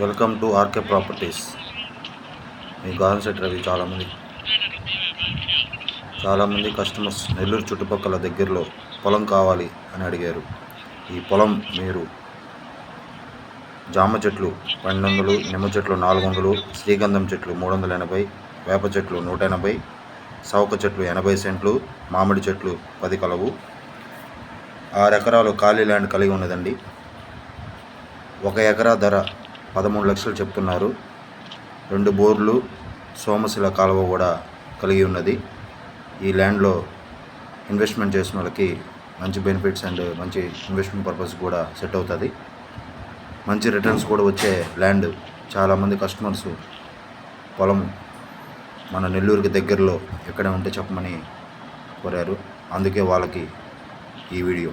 Welcome to RK properties. Me garden set Ravi చాలామంది చాలామంది customers Nellore చుట్టుపక్కల దగ్గరలో పొలం కావాలి అని అడిగారు. ఈ పొలం మీరు జామ చెట్లు పన్నెండు వందలు నిమ్మ చెట్లు నాలుగు వందలు శ్రీగంధం చెట్లు మూడు వందల ఎనభై వేప చెట్లు నూట ఎనభై సౌక చెట్లు ఎనభై సెంట్లు మామిడి చెట్లు పది కలవు. ఆరు ఎకరాలు ఖాళీ ల్యాండ్ కలిగి ఉన్నదండి. ఒక ఎకరా ధర పదమూడు లక్షలు చెప్తున్నారు. రెండు బోర్లు సోమశిల కాలువ కూడా కలిగి ఉన్నది. ఈ ల్యాండ్లో ఇన్వెస్ట్మెంట్ చేసిన వాళ్ళకి మంచి బెనిఫిట్స్ అండ్ మంచి ఇన్వెస్ట్మెంట్ పర్పస్ కూడా సెట్ అవుతుంది. మంచి రిటర్న్స్ కూడా వచ్చే ల్యాండ్ చాలామంది కస్టమర్స్ పొలం మన నెల్లూరుకి దగ్గరలో ఎక్కడ ఉంటే చెప్పమని కోరారు. అందుకే వాళ్ళకి ఈ వీడియో.